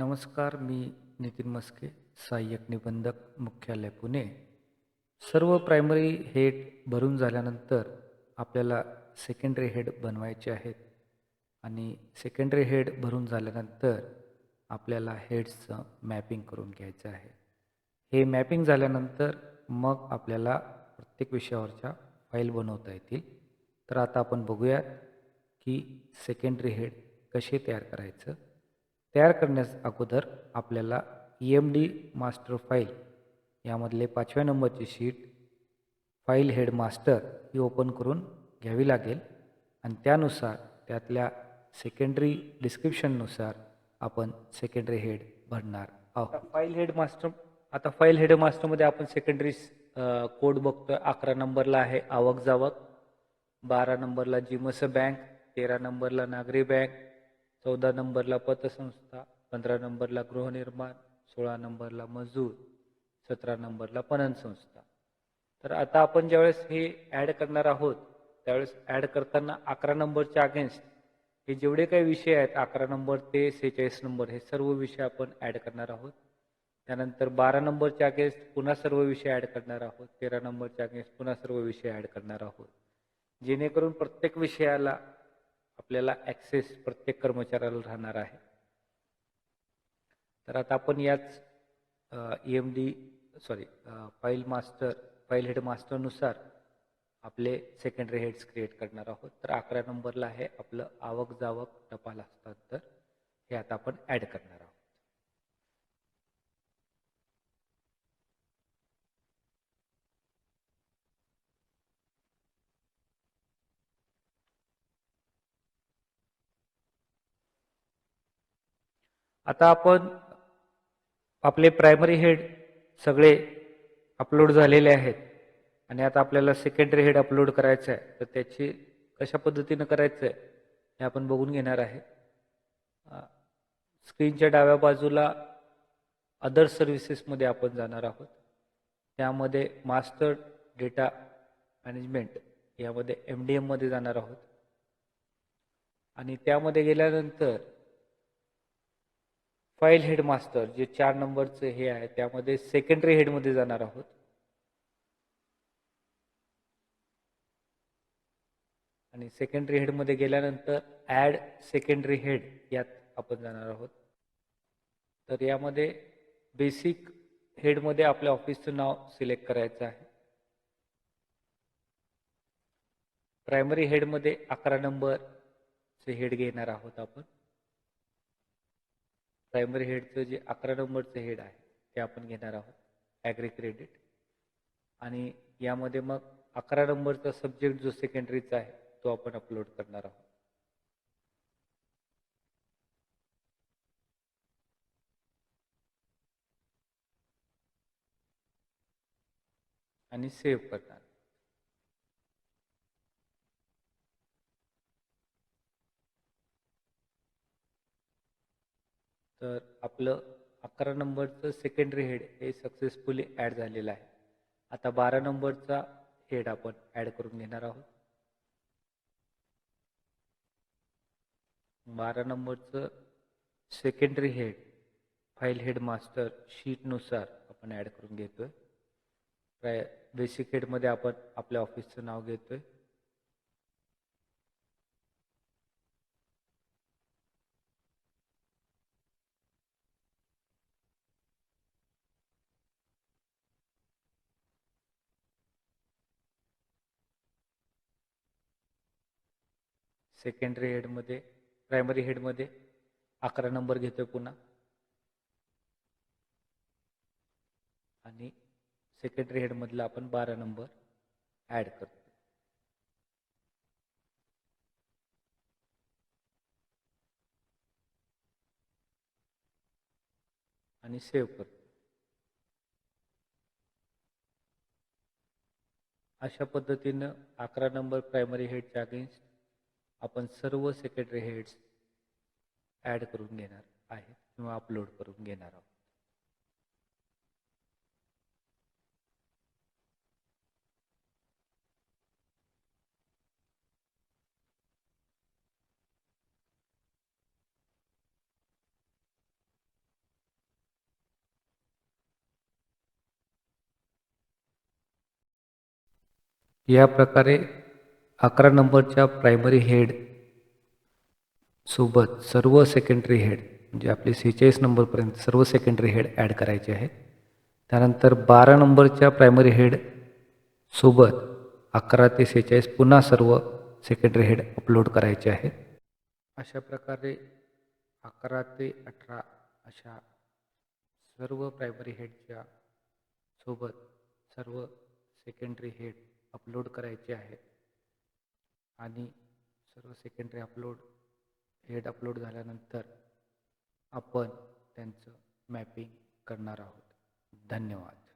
नमस्कार मी नितीन मस्के सहाय्यक निबंधक मुख्यालय पुणे. सर्व प्रायमरी हेड भरून झाल्यानंतर आपल्याला सेकंडरी हेड बनवायचे आहेत. आणि सेकंडरी हेड भरून झाल्यानंतर आपल्याला हेड्सचं मॅपिंग करून घ्यायचं आहे. हे मॅपिंग झाल्यानंतर मग आपल्याला प्रत्येक विषयावरच्या फाईल बनवता येतील. तर आता आपण बघूयात की सेकंडरी हेड कसे तयार करायचं. तयार करण्यास अगोदर आपल्याला E M D master file यामधले पाचव्या नंबरची शीट फाईल हेड मास्टर ही ओपन करून घ्यावी लागेल. आणि त्यानुसार त्यातल्या सेकंडरी डिस्क्रिप्शननुसार आपण सेकंडरी हेड भरणार आहोत. फाईल हेड मास्टर आता फाईल हेड मास्टरमध्ये आपण सेकंडरी कोड बघतोय. अकरा नंबरला आहे आवक जावक बारा नंबरला जिमस बँक तेरा नंबरला नागरी बँक चौदा नंबरला पतसंस्था पंधरा नंबरला गृहनिर्माण सोळा नंबरला मजूर सतरा नंबरला पणन संस्था तर आता आपण ज्यावेळेस हे ॲड करणार आहोत त्यावेळेस ॲड करताना अकरा नंबरच्या अगेन्स्ट हे जेवढे काही विषय आहेत अकरा नंबर ते सेहेचाळीस नंबर हे सर्व विषय आपण ॲड करणार आहोत. त्यानंतर बारा नंबरच्या अगेन्स्ट पुन्हा सर्व विषय ॲड करणार आहोत. तेरा नंबरच्या अगेन्स्ट पुन्हा सर्व विषय ॲड करणार आहोत. जेणेकरून प्रत्येक विषयाला आपल्याला ॲक्सेस प्रत्येक कर्मचाऱ्याला राहणार आहे. तर आता आपण याच E M D sorry file master file head मास्टरनुसार आपले सेकंडरी हेड्स क्रिएट करणार आहोत. तर अकरा नंबरला आहे आपलं आवक जावक टपाल हस्तांतर. हे आता आपण ॲड करणार आहोत. आता आपण आपले प्रायमरी हेड सगळे अपलोड झालेले आहेत. आणि आता आपल्याला सेकंडरी हेड अपलोड करायचं आहे तर त्याची कशा पद्धतीनं करायचं आहे हे आपण बघून घेणार आहे. स्क्रीनच्या डाव्या बाजूला अदर सर्व्हिसेसमध्ये आपण जाणार आहोत. त्यामध्ये मास्टर डेटा मॅनेजमेंट यामध्ये एम डी एममध्ये जाणार आहोत. आणि त्यामध्ये गेल्यानंतर फाईल हेड मास्टर जे चार नंबरचं हे आहे त्यामध्ये सेकंडरी हेडमध्ये जाणार आहोत. आणि सेकंडरी हेडमध्ये गेल्यानंतर ॲड सेकंडरी हेड यात आपण जाणार आहोत. तर यामध्ये बेसिक हेडमध्ये आपल्या ऑफिसचं नाव सिलेक्ट करायचं आहे. प्रायमरी हेडमध्ये अकरा नंबरचे हेड घेणार आहोत आपण. प्रायमरी हेडचं जे अकरा नंबरचं हेड आहे ते आपण घेणार आहोत ॲग्री क्रेडिट आणि यामध्ये मग अकरा नंबरचा सब्जेक्ट जो सेकंडरीचा आहे तो आपण अपलोड करणार आहोत. आणि सेव्ह करणार. तर आपलं अकरा नंबरचं सेकंडरी हेड हे सक्सेसफुली ॲड झालेलं आहे. आता बारा नंबरचा हेड आपण ॲड करून घेणार आहोत. बारा नंबरचं secondary head file head master शीटनुसार आपण ॲड करून घेतोय. प्राय बेसिक हेडमध्ये आपण आपल्या ऑफिसचं नाव घेतोय. सेकंडरी हेडमध्ये प्रायमरी हेडमध्ये अकरा नंबर घेतोय पुन्हा. आणि सेकंडरी हेडमधला आपण बारा नंबर ॲड करतो. आणि सेव्ह करतो. अशा पद्धतीनं अकरा नंबर प्रायमरी हेडच्या अगेन्स्ट आपण सर्व सेक्रेटरी हेड्स ॲड करून घेणार आहे किंवा अपलोड करून घेणार आहोत. या प्रकारे अकरा नंबरच्या प्रायमरी हेड सोबत सर्व सेकंडरी हेड म्हणजे आपले सेहेचाळीस नंबरपर्यंत सर्व सेकंडरी हेड ॲड करायचे आहेत. त्यानंतर बारा नंबरच्या प्रायमरी हेड सोबत अकरा ते सेहेचाळीस पुन्हा सर्व सेकंडरी हेड अपलोड करायचे आहेत. अशा प्रकारे अकरा ते अठरा अशा सर्व प्रायमरी हेडच्या सोबत सर्व सेकंडरी हेड अपलोड करायचे आहेत. आणि सर्व सेकंडरी अपलोड हेड अपलोड झाल्यानंतर आपण त्यांचं मॅपिंग करणार आहोत. धन्यवाद.